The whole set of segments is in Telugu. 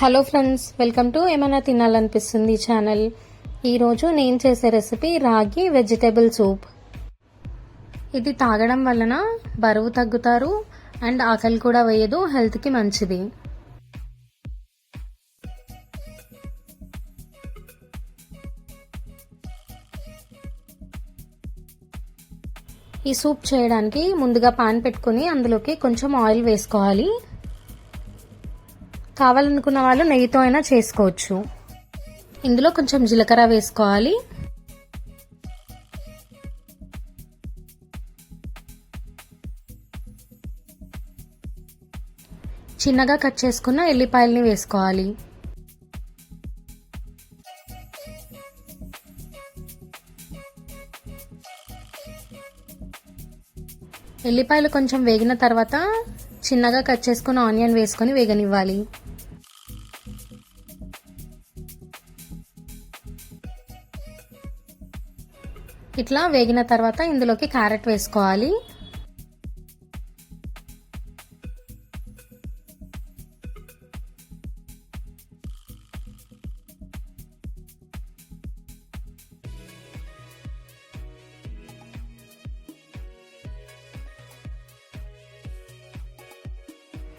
హలో ఫ్రెండ్స్ వెల్కమ్ టు ఏమైనా తినాలనిపిస్తుంది ఛానల్. ఈరోజు నేను చేసే రెసిపీ రాగి వెజిటేబుల్ సూప్. ఇది తాగడం వలన బరువు తగ్గుతారు అండ్ ఆకలి కూడా వేయదు హెల్త్కి మంచిది. ఈ సూప్ చేయడానికి ముందుగా పాన్ పెట్టుకుని అందులోకి కొంచెం ఆయిల్ వేసుకోవాలి. కావాలనుకున్న వాళ్ళు నెయ్యితో అయినా చేసుకోవచ్చు. ఇందులో కొంచెం జీలకర్ర వేసుకోవాలి. చిన్నగా కట్ చేసుకున్న ఎల్లిపాయల్ని వేసుకోవాలి. ఎల్లిపాయలు కొంచెం వేగిన తర్వాత చిన్నగా కట్ చేసుకున్న ఆనియన్ వేసుకొని వేగనివ్వాలి. ఇట్లా వేగిన తర్వాత ఇందులోకి క్యారెట్ వేసుకోవాలి.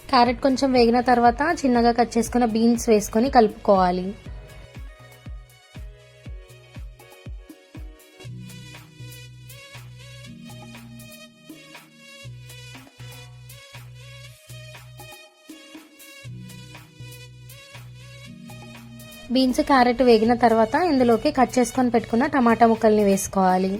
క్యారెట్ కొంచెం వేగిన తర్వాత చిన్నగా కట్ చేసుకున్న బీన్స్ వేసుకొని కలుపుకోవాలి. బీన్స్ క్యారెట్ వేగిన తర్వాత ఇందులోకి కట్ చేసుకొని పెట్టుకున్న టమాటా ముక్కల్ని వేసుకోవాలి.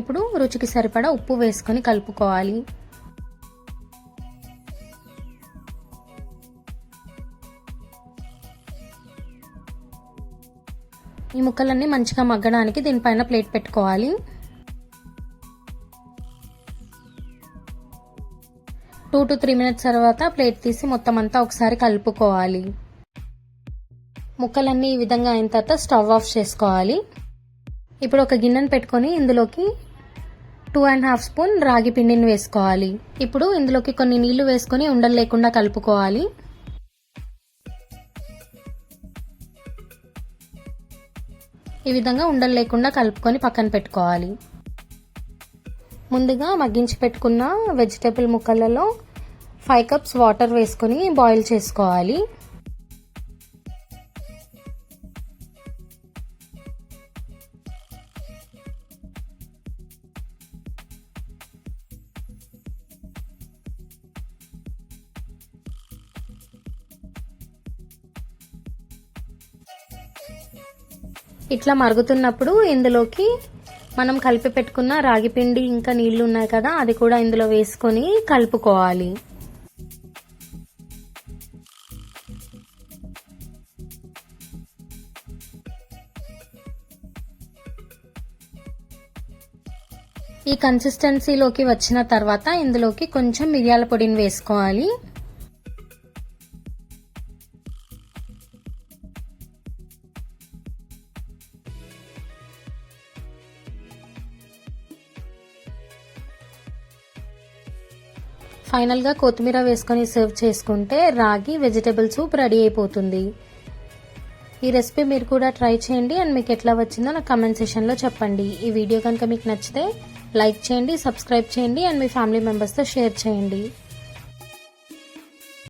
ఇప్పుడు రుచికి సరిపడా ఉప్పు వేసుకొని కలుపుకోవాలి. ఈ ముక్కలన్నీ మంచిగా మగ్గడానికి దీనిపైన ప్లేట్ పెట్టుకోవాలి. టూ టు త్రీ మినిట్స్ తర్వాత ప్లేట్ తీసి మొత్తం అంతా ఒకసారి కలుపుకోవాలి. ముక్కలన్నీ ఈ విధంగా అయిన తర్వాత స్టవ్ ఆఫ్ చేసుకోవాలి. ఇప్పుడు ఒక గిన్నెను పెట్టుకొని ఇందులోకి టూ అండ్ హాఫ్ స్పూన్ రాగి పిండిని వేసుకోవాలి. ఇప్పుడు ఇందులోకి కొన్ని నీళ్ళు వేసుకొని ఉండలు లేకుండా కలుపుకోవాలి. ఈ విధంగా ఉండలు లేకుండా కలుపుకొని పక్కన పెట్టుకోవాలి. ముందుగా మగ్గించి పెట్టుకున్న వెజిటేబుల్ ముక్కలలో ఫైవ్ కప్స్ వాటర్ వేసుకొని బాయిల్ చేసుకోవాలి. ఇట్లా మరుగుతున్నప్పుడు ఇందులోకి మనం కలిపి పెట్టుకున్న రాగి పిండి ఇంకా నీళ్ళు ఉన్నాయి కదా అది కూడా ఇందులో వేసుకొని కలుపుకోవాలి. ఈ కన్సిస్టెన్సీలోకి వచ్చిన తర్వాత ఇందులోకి కొంచెం మిరియాల పొడిని వేసుకోవాలి. ఫైనల్గా కొత్తిమీర వేసుకొని సర్వ్ చేసుకుంటే రాగి వెజిటేబుల్ సూప్ రెడీ అయిపోతుంది. ఈ రెసిపీ మీరు కూడా ట్రై చేయండి అండ్ మీకు ఎట్లా వచ్చిందో నాకు కమెంట్ సెషన్లో చెప్పండి. ఈ వీడియో కనుక మీకు నచ్చితే లైక్ చేయండి సబ్స్క్రైబ్ చేయండి అండ్ మీ ఫ్యామిలీ మెంబర్స్తో షేర్ చేయండి.